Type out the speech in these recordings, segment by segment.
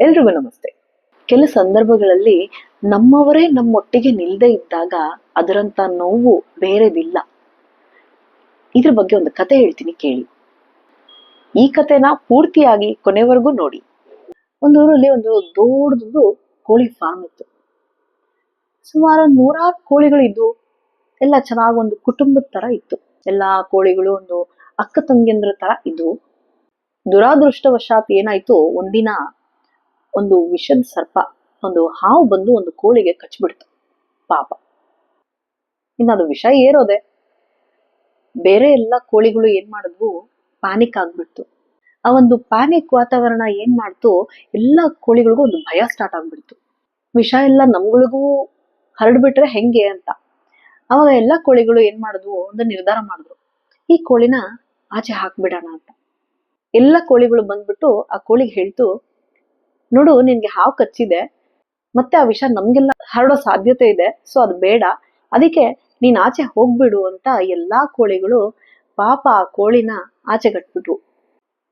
ಎಲ್ರಿಗೂ ನಮಸ್ತೆ. ಕೆಲ ಸಂದರ್ಭಗಳಲ್ಲಿ ನಮ್ಮವರೇ ನಮ್ಮೊಟ್ಟಿಗೆ ನಿಲ್ಲದೆ ಇದ್ದಾಗ ಅದರಂತ ನೋವು ಬೇರೆದಿಲ್ಲ. ಇದ್ರ ಬಗ್ಗೆ ಒಂದು ಕತೆ ಹೇಳ್ತೀನಿ ಕೇಳಿ. ಈ ಕಥೆನ ಪೂರ್ತಿಯಾಗಿ ಕೊನೆವರೆಗೂ ನೋಡಿ. ಒಂದು ಊರಲ್ಲಿ ಒಂದು ದೊಡ್ಡದು ಕೋಳಿ ಫಾರ್ಮ್ ಇತ್ತು. ಸುಮಾರು ನೂರಾರು ಕೋಳಿಗಳು ಇದ್ವು ಎಲ್ಲ ಚೆನ್ನಾಗಿ ಒಂದು ಕುಟುಂಬದ ತರ ಇತ್ತು. ಎಲ್ಲಾ ಕೋಳಿಗಳು ಒಂದು ಅಕ್ಕ ತಂಗಿಯಂದ್ರ ತರ ಇದ್ವು. ದುರಾದೃಷ್ಟವಶಾತ್ ಏನಾಯ್ತು, ಒಂದಿನ ಒಂದು ವಿಷದ ಸರ್ಪ, ಒಂದು ಹಾವು ಬಂದು ಒಂದು ಕೋಳಿಗೆ ಕಚ್ಬಿಡ್ತು. ಪಾಪ. ಇನ್ನು ಅದು ವಿಷ ಏರೋದೆ. ಬೇರೆ ಎಲ್ಲ ಕೋಳಿಗಳು ಏನ್ ಮಾಡಿದ್ವು? ಪ್ಯಾನಿಕ್ ಆಗ್ಬಿಡ್ತು. ಆ ಒಂದು ಪ್ಯಾನಿಕ್ ವಾತಾವರಣ ಏನ್ ಮಾಡ್ತು? ಎಲ್ಲ ಕೋಳಿಗಳಿಗೂ ಒಂದು ಭಯ ಸ್ಟಾರ್ಟ್ ಆಗ್ಬಿಡ್ತು. ವಿಷ ಎಲ್ಲ ನಮ್ಗಳಿಗೂ ಹರಡ್ಬಿಟ್ರೆ ಹೆಂಗೆ ಅಂತ. ಅವಾಗ ಎಲ್ಲ ಕೋಳಿಗಳು ಏನ್ ಮಾಡಿದ್ವು? ಒಂದು ನಿರ್ಧಾರ ಮಾಡಿದ್ರು. ಈ ಕೋಳಿನ ಆಚೆ ಹಾಕ್ಬಿಡೋಣ ಅಂತ. ಎಲ್ಲ ಕೋಳಿಗಳು ಬಂದ್ಬಿಟ್ಟು ಆ ಕೋಳಿಗೆ ಹೇಳ್ತು ನೋಡು, ನಿನ್ಗೆ ಹಾವು ಕಚ್ಚಿದೆ, ಮತ್ತೆ ಆ ವಿಷ ನಮ್ಗೆಲ್ಲ ಹರಡೋ ಸಾಧ್ಯತೆ ಇದೆ ಸೊ ಅದು ಬೇಡ. ಅದಕ್ಕೆ ನೀನ್ ಆಚೆ ಹೋಗ್ಬಿಡು ಅಂತ ಎಲ್ಲಾ ಕೋಳಿಗಳು ಪಾಪ ಆ ಕೋಳಿನ ಆಚೆ ಕಟ್ಬಿಟ್ವು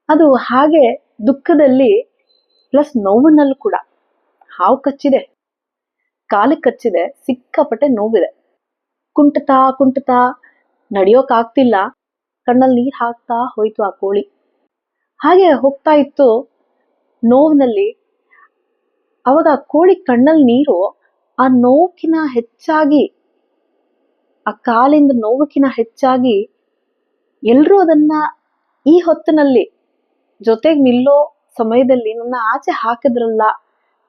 ಅದು ಹಾಗೆ ದುಃಖದಲ್ಲಿ ಪ್ಲಸ್ ನೋವಿನಲ್ಲೂ ಕೂಡ. ಹಾವು ಕಚ್ಚಿದೆ, ಕಾಲಿಗೆ ಕಚ್ಚಿದೆ, ಸಿಕ್ಕಾಪಟ್ಟೆ ನೋವಿದೆ. ಕುಂಟತಾ ಕುಂಟತಾ ನಡಿಯೋಕ್ ಆಗ್ತಿಲ್ಲ ಕಣ್ಣಲ್ಲಿ ನೀರು ಹಾಕ್ತಾ ಹೋಯ್ತು ಆ ಕೋಳಿ. ಹಾಗೆ ಹೋಗ್ತಾ ಇತ್ತು ನೋವಿನಲ್ಲಿ ಅವಾಗ ಕೋಳಿ ಕಣ್ಣಲ್ಲಿ ನೀರು ಆ ನೋವುಕಿನ ಹೆಚ್ಚಾಗಿ, ಆ ಕಾಲಿಂದ ನೋವುಕಿನ ಹೆಚ್ಚಾಗಿ ಎಲ್ರೂ ಅದನ್ನ ಈ ಹೊತ್ತಿನಲ್ಲಿ ಜೊತೆಗೆ ನಿಲ್ಲೋ ಸಮಯದಲ್ಲಿ ನನ್ನ ಆಚೆ ಹಾಕಿದ್ರಲ್ಲ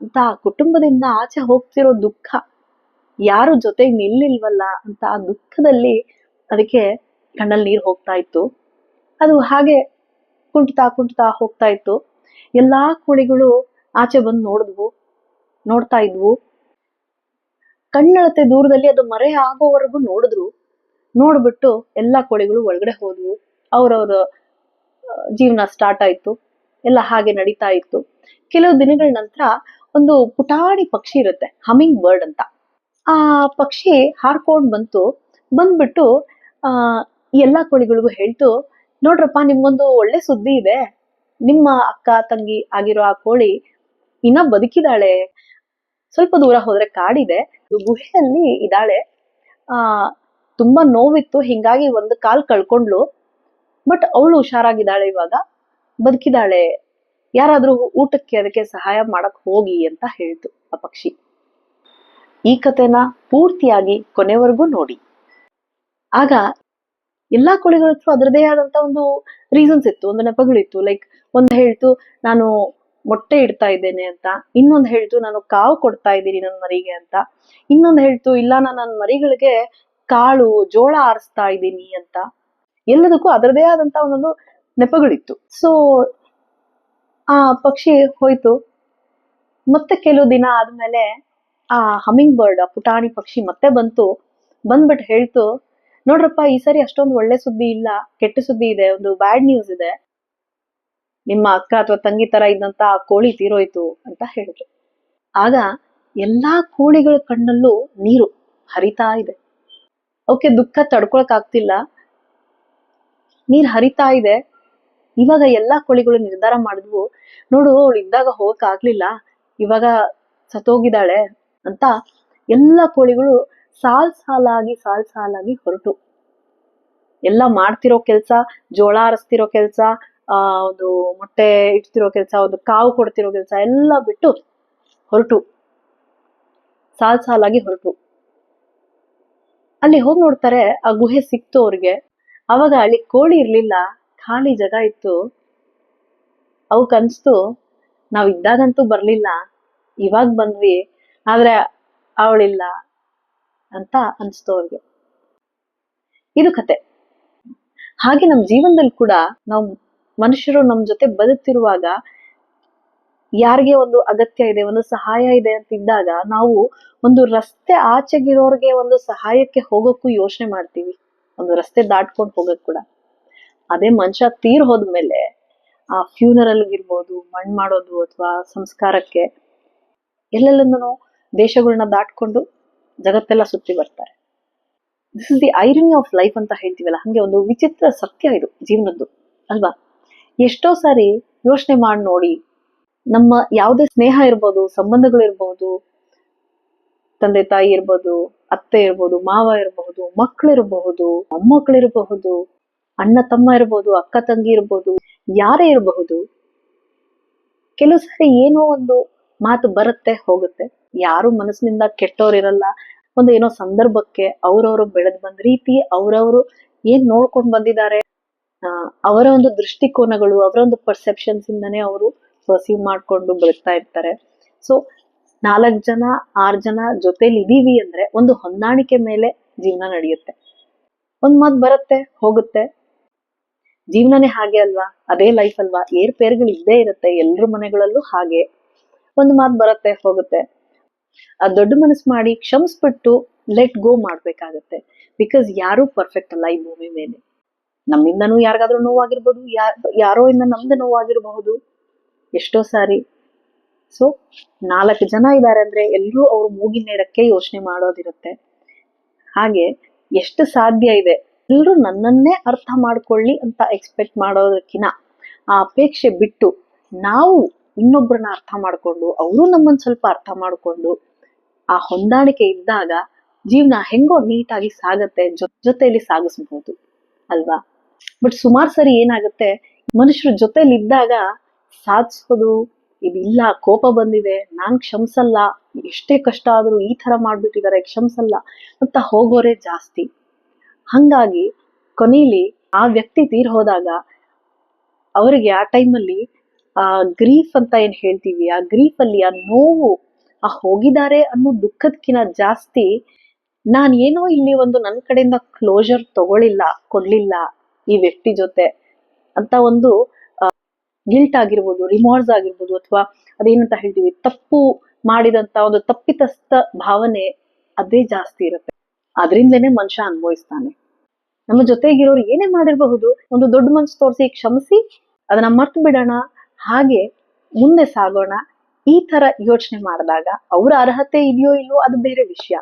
ಅಂತ ಕುಟುಂಬದಿಂದ ಆಚೆ ಹೋಗ್ತಿರೋ ದುಃಖ ಯಾರು ಜೊತೆಗೆ ನಿಲ್ಲಿಲ್ವಲ್ಲ ಅಂತ ಆ ದುಃಖದಲ್ಲಿ ಅದಕ್ಕೆ ಕಣ್ಣಲ್ಲಿ ನೀರು ಹೋಗ್ತಾ ಇತ್ತು. ಅದು ಹಾಗೆ ಕುಂಟ್ತಾ ಕುಂಟ್ತಾ ಹೋಗ್ತಾ ಇತ್ತು. ಎಲ್ಲಾ ಕೋಳಿಗಳು ಆಚೆ ಬಂದು ನೋಡಿದ್ವು. ನೋಡ್ತಾ ಇದ್ವು. ಕಣ್ಣಳತೆ ದೂರದಲ್ಲಿ ಅದು ಮರೆ ಆಗೋವರೆಗೂ ನೋಡಿದ್ರು. ನೋಡ್ಬಿಟ್ಟು ಎಲ್ಲಾ ಕೋಳಿಗಳು ಒಳಗಡೆ ಹೋದ್ವು. ಅವ್ರವ್ರ ಜೀವನ ಸ್ಟಾರ್ಟ್ ಆಯ್ತು. ಎಲ್ಲ ಹಾಗೆ ನಡೀತಾ ಇತ್ತು. ಕೆಲವು ದಿನಗಳ ನಂತರ ಒಂದು ಪುಟಾಣಿ ಪಕ್ಷಿ ಇರುತ್ತೆ ಹಮಿಂಗ್ ಬರ್ಡ್ ಅಂತ. ಆ ಪಕ್ಷಿ ಹಾರ್ಕೊಂಡ್ ಬಂತು. ಬಂದ್ಬಿಟ್ಟು, ಆ, ಎಲ್ಲಾ ಕೋಳಿಗಳಿಗೂ ಹೇಳ್ತು, ನೋಡ್ರಪ್ಪ, ನಿಮ್ಗೊಂದು ಒಳ್ಳೆ ಸುದ್ದಿ ಇದೆ. ನಿಮ್ಮ ಅಕ್ಕ, ತಂಗಿ ಆಗಿರೋ ಆ ಕೋಳಿ ಇನ್ನ ಬದುಕಿದಾಳೆ ಸ್ವಲ್ಪ ದೂರ ಹೋದ್ರೆ ಕಾಡಿದೆ. ಗುಹೆಯಲ್ಲಿ ಇದ್ದಾಳೆ. ಆ, ತುಂಬಾ ನೋವಿತ್ತು. ಹಿಂಗಾಗಿ ಒಂದು ಕಾಲ್ ಕಳ್ಕೊಂಡ್ಲು ಬಟ್ ಅವಳು ಹುಷಾರಾಗಿದ್ದಾಳೆ ಇವಾಗ. ಬದುಕಿದಾಳೆ ಯಾರಾದ್ರೂ ಊಟಕ್ಕೆ ಅದಕ್ಕೆ ಸಹಾಯ ಮಾಡಕ್ ಹೋಗಿ ಅಂತ ಹೇಳ್ತು ಆ ಪಕ್ಷಿ. ಈ ಕಥೆನ ಪೂರ್ತಿಯಾಗಿ ಕೊನೆವರೆಗೂ ನೋಡಿ. ಆಗ ಎಲ್ಲಾ ಕೋಳಿಗಳ ಹತ್ರ ಅದರದೇ ಆದಂತ ಒಂದು ರೀಸನ್ಸ್ ಇತ್ತು. ಒಂದು ನೆಪಗಳಿತ್ತು. ಲೈಕ್ ಒಂದು ಹೇಳ್ತು, ನಾನು ಮೊಟ್ಟೆ ಇಡ್ತಾ ಇದ್ದೇನೆ ಅಂತ, ಇನ್ನೊಂದು ಹೇಳ್ತು, ನಾನು ಕಾವು ಕೊಡ್ತಾ ಇದ್ದೀನಿ ನನ್ನ ಮರಿಗೆ ಅಂತ. ಇನ್ನೊಂದು ಹೇಳ್ತು, ಇಲ್ಲ ನಾನು ನನ್ನ ಮರಿಗಳಿಗೆ ಕಾಳು, ಜೋಳ ಆರಿಸ್ತಾ ಇದ್ದೀನಿ ಅಂತ. ಎಲ್ಲದಕ್ಕೂ ಅದರದೇ ಆದಂತ ಒಂದೊಂದು ನೆಪಗಳಿತ್ತು. ಸೊ ಆ ಪಕ್ಷಿ ಹೋಯ್ತು. ಮತ್ತೆ ಕೆಲವು ದಿನ ಆದ್ಮೇಲೆ ಆ ಹಮಿಂಗ್ ಬರ್ಡ್ ಆ ಪುಟಾಣಿ ಪಕ್ಷಿ ಮತ್ತೆ ಬಂತು. ಬಂದ್ಬಿಟ್ಟು ಹೇಳ್ತು, ನೋಡ್ರಪ್ಪ, ಈ ಸರಿ ಅಷ್ಟೊಂದು ಒಳ್ಳೆ ಸುದ್ದಿ ಇಲ್ಲ, ಕೆಟ್ಟ ಸುದ್ದಿ ಇದೆ, ಒಂದು ಬ್ಯಾಡ್ ನ್ಯೂಸ್ ಇದೆ. ನಿಮ್ಮ ಅಕ್ಕ ಅಥವಾ ತಂಗಿ ತರ ಇದ್ದಂತ ಆ ಕೋಳಿ ತೀರೋಯ್ತು ಅಂತ ಹೇಳಿದ್ರು. ಆಗ ಎಲ್ಲಾ ಕೋಳಿಗಳ ಕಣ್ಣಲ್ಲೂ ನೀರು ಹರಿತಾ ಇದೆ. ಓಕೆ, ದುಃಖ ತಡ್ಕೊಳಕ್ ಆಗ್ತಿಲ್ಲ. ನೀರ್ ಹರಿತಾ ಇದೆ. ಇವಾಗ ಎಲ್ಲಾ ಕೋಳಿಗಳು ನಿರ್ಧಾರ ಮಾಡಿದ್ವು, ನೋಡು, ಅವಳು ಇದ್ದಾಗ ಹೋಗಕ್ ಆಗ್ಲಿಲ್ಲ. ಇವಾಗ ಸತ್ತೋಗಿದ್ದಾಳೆ ಅಂತ ಎಲ್ಲಾ ಕೋಳಿಗಳು ಸಾಲ್ ಸಾಲಾಗಿ ಸಾಲ್ ಸಾಲಾಗಿ ಹೊರಟು. ಎಲ್ಲ ಮಾಡ್ತಿರೋ ಕೆಲ್ಸ, ಜೋಳ ಅರಸ್ತಿರೋ ಕೆಲ್ಸ ಆ, ಒಂದು ಮೊಟ್ಟೆ ಇಡ್ತಿರೋ ಕೆಲ್ಸ, ಒಂದು ಕಾವು ಕೊಡ್ತಿರೋ ಕೆಲ್ಸ ಎಲ್ಲ ಬಿಟ್ಟು ಹೊರಟು. ಸಾಲ್ ಸಾಲಾಗಿ ಹೊರಟು. ಅಲ್ಲಿ ಹೋಗಿ ನೋಡ್ತಾರೆ, ಆ ಗುಹೆ ಸಿಕ್ತು ಅವ್ರಿಗೆ. ಅವಾಗ ಅಲ್ಲಿ ಕೋಳಿ ಇರ್ಲಿಲ್ಲ, ಖಾಲಿ ಜಾಗ ಇತ್ತು. ಅವಕ್ ಅನ್ಸ್ತು, ನಾವ್ ಇದ್ದಾಗಂತೂ ಬರ್ಲಿಲ್ಲ, ಇವಾಗ ಬಂದ್ವಿ, ಆದ್ರೆ ಅವಳಿಲ್ಲ ಅಂತ ಅನ್ಸ್ತು ಅವ್ರಿಗೆ. ಇದು ಕತೆ. ಹಾಗೆ ನಮ್ ಜೀವನದಲ್ಲಿ ಕೂಡ ನಾವು ಮನುಷ್ಯರು ನಮ್ ಜೊತೆ ಬದುಕ್ತಿರುವಾಗ ಯಾರಿಗೆ ಒಂದು ಅಗತ್ಯ ಇದೆ, ಒಂದು ಸಹಾಯ ಇದೆ ಅಂತ ಇದ್ದಾಗ ನಾವು ಒಂದು ರಸ್ತೆ ಆಚೆಗಿರೋರ್ಗೆ ಒಂದು ಸಹಾಯಕ್ಕೆ ಹೋಗೋಕ್ಕೂ ಯೋಚನೆ ಮಾಡ್ತೀವಿ. ಒಂದು ರಸ್ತೆ ದಾಟ್ಕೊಂಡು ಹೋಗಕ್ ಕೂಡ. ಅದೇ ಮನುಷ್ಯ ತೀರ್ ಹೋದ್ಮೇಲೆ ಆ ಫ್ಯೂನರಲ್ ಇರ್ಬೋದು ಮಣ್ ಮಾಡೋದು ಅಥವಾ ಸಂಸ್ಕಾರಕ್ಕೆ ಎಲ್ಲೆಲ್ಲೂ ದೇಶಗಳನ್ನ ದಾಟ್ಕೊಂಡು ಜಗತ್ತೆಲ್ಲ ಸುತ್ತಿ ಬರ್ತಾರೆ. This is the irony of life ಅಂತ ಹೇಳ್ತೀವಲ್ಲ, ಹಂಗೆ ಒಂದು ವಿಚಿತ್ರ ಸತ್ಯ ಇದು ಜೀವನದ್ದು, ಅಲ್ವಾ? ಎಷ್ಟೋ ಸಾರಿ ಯೋಚನೆ ಮಾಡಿ ನೋಡಿ. ನಮ್ಮ ಯಾವುದೇ ಸ್ನೇಹ ಇರ್ಬೋದು ಸಂಬಂಧಗಳಿರ್ಬೋದು ತಂದೆ ತಾಯಿ ಇರ್ಬೋದು, ಅತ್ತೆ ಇರ್ಬೋದು, ಮಾವ ಇರಬಹುದು ಮಕ್ಕಳಿರಬಹುದು ಮೊಮ್ಮಕ್ಕಳಿರಬಹುದು ಅಣ್ಣ ತಮ್ಮ ಇರ್ಬೋದು, ಅಕ್ಕ ತಂಗಿ ಇರ್ಬೋದು, ಯಾರೇ ಇರಬಹುದು, ಕೆಲವು ಸಾರಿ ಏನೋ ಒಂದು ಮಾತು ಬರುತ್ತೆ, ಹೋಗುತ್ತೆ. ಯಾರು ಮನಸ್ಸಿನಿಂದ ಕೆಟ್ಟವ್ರಿರಲ್ಲ ಒಂದು ಏನೋ ಸಂದರ್ಭಕ್ಕೆ ಅವ್ರವ್ರು ಬೆಳೆದ್ ಬಂದ ರೀತಿ ಅವ್ರವ್ರು ಏನ್ ನೋಡ್ಕೊಂಡ್ ಬಂದಿದ್ದಾರೆ ಅವರ ಒಂದು ದೃಷ್ಟಿಕೋನಗಳು, ಅವರ ಒಂದು ಪರ್ಸೆಪ್ಷನ್ಸ್ ಇಂದಾನೆ ಅವರು ಪರ್ಸೀವ್ ಮಾಡ್ಕೊಂಡು ಬರ್ತಾ ಇರ್ತಾರೆ. ಸೊ ನಾಲ್ಕು ಜನ, ಆರು ಜನ ಜೊತೆಲಿ ಇದೀವಿ ಅಂದ್ರೆ ಒಂದು ಹೊಂದಾಣಿಕೆ ಮೇಲೆ ಜೀವನ ನಡೆಯುತ್ತೆ. ಒಂದ್ ಮಾತು ಬರುತ್ತೆ, ಹೋಗುತ್ತೆ. ಜೀವನನೇ ಹಾಗೆ ಅಲ್ವಾ? ಅದೇ ಲೈಫ್ ಅಲ್ವಾ? ಏರ್ಪೇರ್ಗಳು ಇದ್ದೇ ಇರುತ್ತೆ, ಎಲ್ರ ಮನೆಗಳಲ್ಲೂ ಹಾಗೆ. ಒಂದು ಮಾತು ಬರುತ್ತೆ, ಹೋಗುತ್ತೆ. ಆ ದೊಡ್ಡ ಮನಸ್ಸು ಮಾಡಿ ಕ್ಷಮಿಸ್ಬಿಟ್ಟು ಲೆಟ್ ಗೋ ಮಾಡ್ಬೇಕಾಗತ್ತೆ. ಬಿಕಾಸ್ ಯಾರು ಪರ್ಫೆಕ್ಟ್ ಅಲ್ಲ ಈ ಭೂಮಿ ಮೇಲೆ. ನಮ್ಮಿಂದನೂ ಯಾರಿಗಾದ್ರೂ ನೋವಾಗಿರ್ಬೋದು ಯಾರ್ ಇಂದ ನಮ್ದು ನೋವಾಗಿರಬಹುದು. ಎಷ್ಟೋ ಸಾರಿ. ಸೊ ನಾಲ್ಕು ಜನ ಇದ್ದಾರೆ ಅಂದ್ರೆ ಎಲ್ಲರೂ ಅವ್ರ ಮೂಗಿನೇರಕ್ಕೆ ಯೋಚನೆ ಮಾಡೋದಿರುತ್ತೆ. ಹಾಗೆ ಎಷ್ಟು ಸಾಧ್ಯ ಇದೆ? ಎಲ್ಲರೂ ನನ್ನನ್ನೇ ಅರ್ಥ ಮಾಡ್ಕೊಳ್ಳಿ ಅಂತ ಎಕ್ಸ್ಪೆಕ್ಟ್ ಮಾಡೋದಕ್ಕಿಂತ ಆ ಅಪೇಕ್ಷೆ ಬಿಟ್ಟು ನಾವು ಇನ್ನೊಬ್ಬರನ್ನ ಅರ್ಥ ಮಾಡ್ಕೊಂಡು, ಅವರು ನಮ್ಮನ್ನ ಸ್ವಲ್ಪ ಅರ್ಥ ಮಾಡ್ಕೊಂಡು ಆ ಹೊಂದಾಣಿಕೆ ಇದ್ದಾಗ ಜೀವನ ಹೆಂಗೋ ನೀಟಾಗಿ ಸಾಗತ್ತೆ ಜೊತೆಯಲ್ಲಿ ಸಾಗಿಸ್ಬಹುದು ಅಲ್ವಾ? ಬಟ್ ಸುಮಾರು ಸರಿ ಏನಾಗುತ್ತೆ? ಮನುಷ್ಯರ ಜೊತೆಲಿ ಇದ್ದಾಗ ಸಾಧಿಸೋದು, ಇದಿಲ್ಲ, ಕೋಪ ಬಂದಿದೆ, ನಾನ್ ಕ್ಷಮಿಸಲ್ಲ, ಎಷ್ಟೇ ಕಷ್ಟ ಆದ್ರೂ ಈ ತರ ಮಾಡ್ಬಿಟ್ಟಿದ್ದಾರೆ ಕ್ಷಮಿಸಲ್ಲ ಅಂತ ಹೋಗೋರೆ ಜಾಸ್ತಿ. ಹಂಗಾಗಿ ಕೊನೆಯಲ್ಲಿ ಆ ವ್ಯಕ್ತಿ ತೀರ್ ಹೋದಾಗ ಅವರಿಗೆ ಆ ಟೈಮಲ್ಲಿ, ಆ ಗ್ರೀಫ್ ಅಂತ ಏನ್ ಹೇಳ್ತೀವಿ, ಆ ಗ್ರೀಫ್ ಅಲ್ಲಿ ಆ ನೋವು, ಆ ಹೋಗಿದ್ದಾರೆ ಅನ್ನೋ ದುಃಖದಕ್ಕಿಂತ ಜಾಸ್ತಿ ನಾನು ಏನೋ ಇಲ್ಲಿ ಒಂದು ನನ್ನ ಕಡೆಯಿಂದ ಕ್ಲೋಜರ್ ತಗೊಳ್ಳಿಲ್ಲ ಕೊಡ್ಲಿಲ್ಲ ಈ ವ್ಯಕ್ತಿ ಜೊತೆ ಅಂತ ಒಂದು ಗಿಲ್ಟ್ ಆಗಿರ್ಬೋದು ರಿಮಾರ್ಸ್ ಆಗಿರ್ಬೋದು ಅಥವಾ ಅದೇನಂತ ಹೇಳ್ತೀವಿ, ತಪ್ಪು ಮಾಡಿದಂತ ಒಂದು ತಪ್ಪಿತಸ್ಥ ಭಾವನೆ ಅದೇ ಜಾಸ್ತಿ ಇರುತ್ತೆ. ಅದರಿಂದನೇ ಮನುಷ್ಯ ಅನುಭವಿಸ್ತಾನೆ. ನಮ್ಮ ಜೊತೆಗಿರೋರು ಏನೇ ಮಾಡಿರಬಹುದು, ಒಂದು ದೊಡ್ಡ ಮನಸ್ಸು ತೋರಿಸಿ ಕ್ಷಮಿಸಿ, ಅದನ್ನ ಮರ್ತು ಬಿಡೋಣ, ಹಾಗೆ ಮುಂದೆ ಸಾಗೋಣ, ಈ ತರ ಯೋಚನೆ ಮಾಡಿದಾಗ ಅವರ ಅರ್ಹತೆ ಇದೆಯೋ ಇಲ್ಲೋ ಅದು ಬೇರೆ ವಿಷಯ.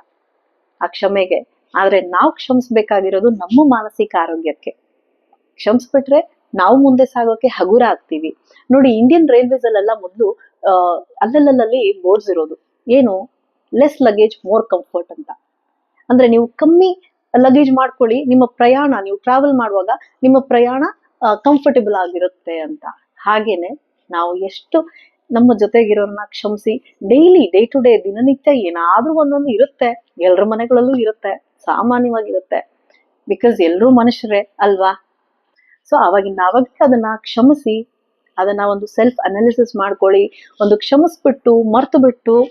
ಆ ಕ್ಷಮೆಗೆ. ಆದ್ರೆ ನಾವು ಕ್ಷಮಿಸ್ಬೇಕಾಗಿರೋದು ನಮ್ಮ ಮಾನಸಿಕ ಆರೋಗ್ಯಕ್ಕೆ. ಕ್ಷಮಿಸ್ಬಿಟ್ರೆ ನಾವು ಮುಂದೆ ಸಾಗೋಕೆ ಹಗುರ ಆಗ್ತೀವಿ ನೋಡಿ ಇಂಡಿಯನ್ ರೈಲ್ವೇಸ್ ಅಲ್ಲೆಲ್ಲ ಮೊದಲು ಅಲ್ಲಲ್ಲಲ್ಲಿ ಬೋರ್ಡ್ಸ್ ಇರೋದು. ಏನು? ಲೆಸ್ ಲಗೇಜ್ ಮೋರ್ ಕಂಫರ್ಟ್ ಅಂತ. ಅಂದ್ರೆ ನೀವು ಕಮ್ಮಿ ಲಗೇಜ್ ಮಾಡ್ಕೊಳ್ಳಿ, ನಿಮ್ಮ ಪ್ರಯಾಣ, ನೀವು ಟ್ರಾವೆಲ್ ಮಾಡುವಾಗ ನಿಮ್ಮ ಪ್ರಯಾಣ ಕಂಫರ್ಟಬಲ್ ಆಗಿರುತ್ತೆ ಅಂತ. ಹಾಗೇನೆ ನಾವು ಎಷ್ಟು ನಮ್ಮ ಜೊತೆಗಿರೋರನ್ನ ಕ್ಷಮಿಸಿ ಡೈಲಿ ಡೇ ಟು ಡೇ ದಿನನಿತ್ಯ ಏನಾದ್ರೂ ಒಂದೊಂದು ಇರುತ್ತೆ. ಎಲ್ರ ಮನೆಗಳಲ್ಲೂ ಇರುತ್ತೆ. ಸಾಮಾನ್ಯವಾಗಿರುತ್ತೆ. ಬಿಕಾಸ್ ಎಲ್ಲರೂ ಮನುಷ್ಯರೇ ಅಲ್ವಾ? ಸೊ ಆವಾಗಿನ ಅವಾಗ ಅದನ್ನ ಕ್ಷಮಿಸಿ, ಅದನ್ನ ಒಂದು ಸೆಲ್ಫ್ ಅನಾಲಿಸಿಸ್ ಮಾಡ್ಕೊಳ್ಳಿ, ಒಂದು ಕ್ಷಮಿಸ್ಬಿಟ್ಟು ಮರ್ತು ಬಿಟ್ಟು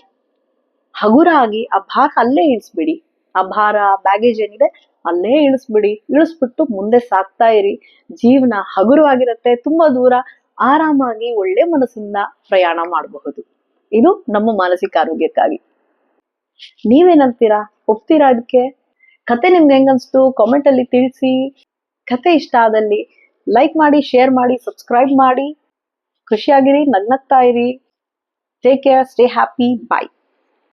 ಹಗುರ ಆಗಿ ಆ ಭಾರ ಅಲ್ಲೇ ಇಳಿಸ್ಬಿಡಿ. ಆ ಭಾರ ಬ್ಯಾಗೇಜ್ ಏನಿದೆ, ಅಲ್ಲೇ ಇಳಿಸ್ಬಿಡಿ. ಇಳಿಸ್ಬಿಟ್ಟು ಮುಂದೆ ಸಾಕ್ತಾ ಇರಿ. ಜೀವನ ಹಗುರವಾಗಿರುತ್ತೆ, ತುಂಬಾ ದೂರ, ಆರಾಮಾಗಿ, ಒಳ್ಳೆ ಮನಸ್ಸಿಂದ ಪ್ರಯಾಣ ಮಾಡಬಹುದು. ಇದು ನಮ್ಮ ಮಾನಸಿಕ ಆರೋಗ್ಯಕ್ಕಾಗಿ. ನೀವೇನಂತೀರಾ? ಒಪ್ತೀರಾ ಅದಕ್ಕೆ ಕತೆ ನಿಮ್ಗೆ ಹೆಂಗನ್ಸ್ತು? ಕಾಮೆಂಟ್ ಅಲ್ಲಿ ತಿಳಿಸಿ. ಕತೆ ಇಷ್ಟ ಆದಲ್ಲಿ ಲೈಕ್ ಮಾಡಿ ಶೇರ್ ಮಾಡಿ ಸಬ್ಸ್ಕ್ರೈಬ್ ಮಾಡಿ. ಖುಷಿಯಾಗಿರಿ ನಗ್ನಗ್ತಾ ಇರಿ. Take care stay happy bye